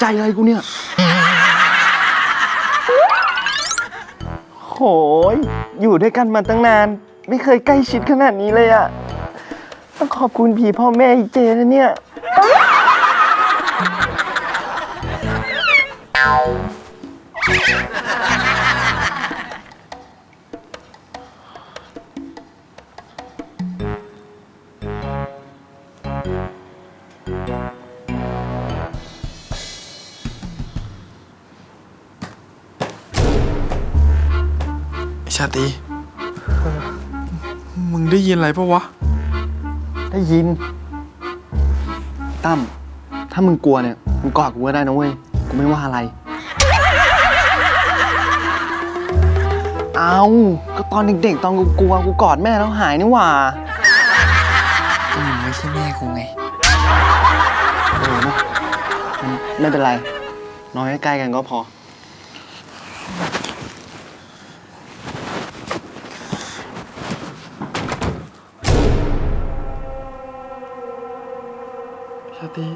ใจอะไรกูเนี่ย โหย อยู่ด้วยกันมาตั้งนาน ไม่เคยใกล้ชิดขนาดนี้เลยอะต้องขอบคุณผีพ่อแม่อีเจนะเนี่ย ชาตรีมึงได้ยินอะไรปะวะ ได้ยิน ตั้ม ถ้ามึงกลัวเนี่ย มึงกอดกูก็ได้นะเว้ย กูไม่ว่าอะไร เอาก็ตอนเด็กๆ ตอนกูกลัวกูกอดแม่แล้วหายนี่หว่าก็มึงไม่ใช่แม่กูไง เออนะงั้นไม่เป็นไร นอนใกล้ๆกันก็พอ ชาตรี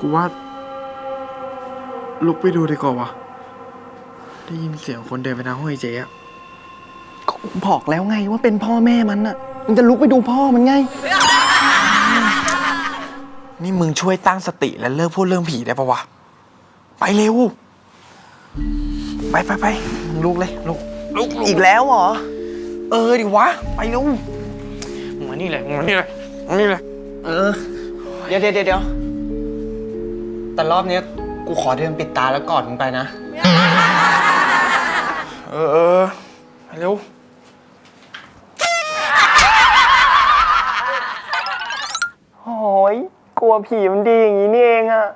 กูว่า ลุกไปดูดีกว่าวะได้ยินเสียงคนเดินไปทางห้องไอ้เจ๊อะก็บอกแล้วไงว่าเป็นพ่อแม่มันน่ะมึงจะลุกไปดูพ่อมันไง นี่มึงช่วยตั้งสติและเลิกพูดเรื่องผีได้ปะวะ ไปเร็ว ไปไปไปมึงลุกเลยลุกลุกลุกอีกแล้วเหรอ เออดิวะ ไปเร็วมึงมานี่เลยมึงมานี่เลยมานี่เลย เออ เดี๋ยวเดี๋ยวเดี๋ยวแต่รอบเนี้ยกูขอเดินปิดตาแล้วกอดมึงไปนะ เออเออไปเร็วโอ้ยกลัวผีมันดีอย่างนี้นี่เองอะ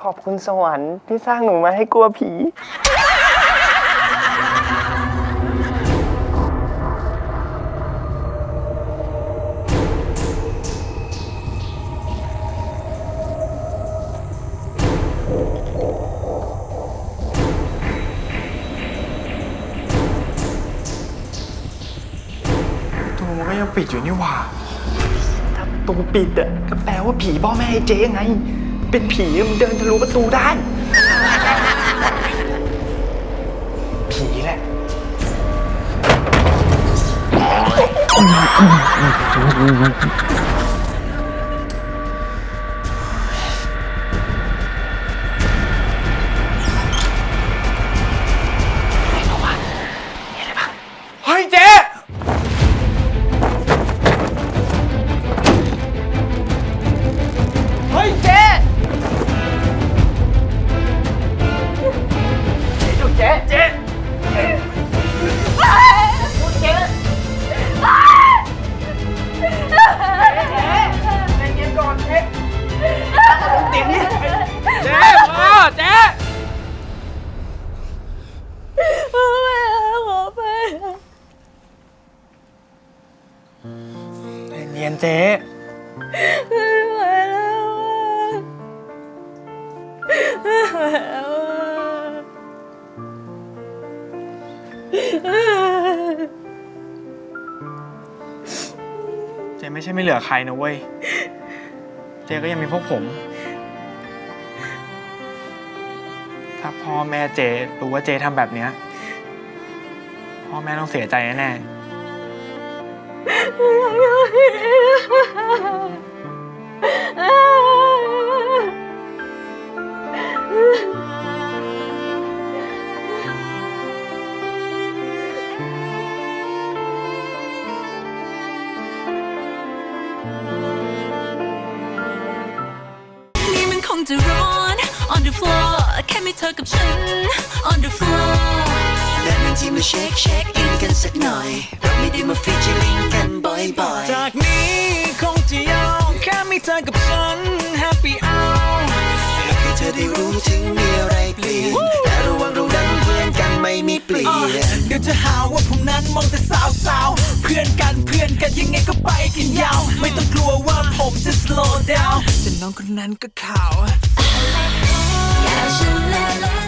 ขอบคุณสวรรค์ที่สร้างหนูมาให้กลัวผี มันก็ยังปิดอยู่นี่หว่าถ้าประตูปิดอะก็แปลว่าผีพ่อแม่ไอ้เจ๊ไง เป็นผีมันเดินทะลุประตูได้ ผีแหละ ยนเจ๊ไม่ไหวแล้วไม่ไหวแล้วเจ๊ไม่ใช่ไม่เหลือใครนะเว้ย เจ๊ก็ยังมีพวกผม ถ้าพ่อแม่เจ๊รู้ว่าเจ๊ทำแบบเนี้ยพ่อแม่ต้องเสียใจแน่ๆ นี่มันคงจะร้อน on the floor แค่มีเธอกับฉัน on the floor นานๆทีมาเช็คเช็คอิน กันสักหน่อย เราไม่ได้มาฟีเจอริงกันบ่อยๆ จากนี้คงจะยาวแค่มีเธอกับฉัน Happy Hour อยากให้เธอได้รู้ถึงมีอะไรเปลี่ยนแต่ระวังเรานั้นเพื่อนกันไม่มีเปลี่ยน เดี๋ยวจะหาว่าผมนั้นมองแต่สาวสาวๆเพื่อนกันเพื่อนกันยังไงก็ไปกันยาว ไม่ต้องกลัวว่าผมจะ slow down แต่น้องคนนั้นก็ขาวอย่าฉันและลบ